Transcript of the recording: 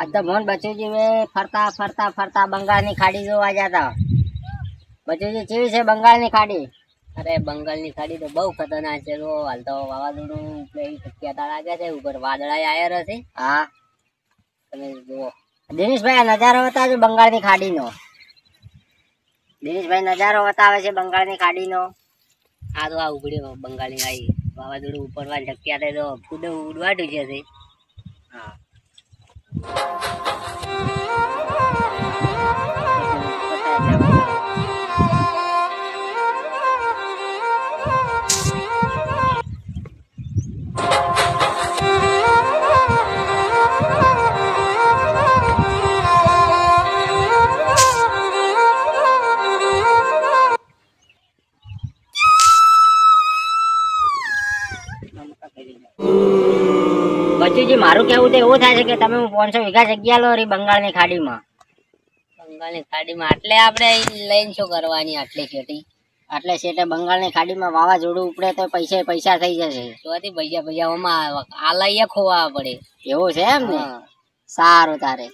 આજ તો મોહન બચુજી મેં ફરતા ફરતા ફરતા બંગાળની ખાડી જોવા જતા. બચુજી કેવી છે બંગાળની ખાડી? અરે બંગાળની ખાડી તો બહુ ખતરનાક છે. જો હાલ તો વાવાઝોડું એવી શક્યતા લાગે છે. ઉપર વાદળા આવ્યા છે હા. તમે જુઓ. દિનેશભાઈ આ નજારો બતાવજો બંગાળની ખાડીનો. દિનેશભાઈ નજારો બતાવે છે બંગાળની ખાડીનો. આ તો આ ઉગડ્યો બંગાળની આવી વાવાઝોડું ઉપરવાની શક્યતા તો ફૂડ ઉડવાટું છે બચુજી મારું કેવું તો એવું થાય છે કે તમે પાંચસો વીઘા જગ્યા લો માં બંગાળની ખાડીમાં. બંગાળની ખાડીમાં આટલે આપણે લઈને શું કરવાની આટલી ખેતી? એટલે શેઠે બંગાળની ખાડીમાં વાવાઝોડું ઉપડે તો પૈસા પૈસા થઈ જશે. ચોથી પૈસા પૈસા આમાં આ લઈએ ખોવા પડે. એવું છે એમ ને? સારું તારે.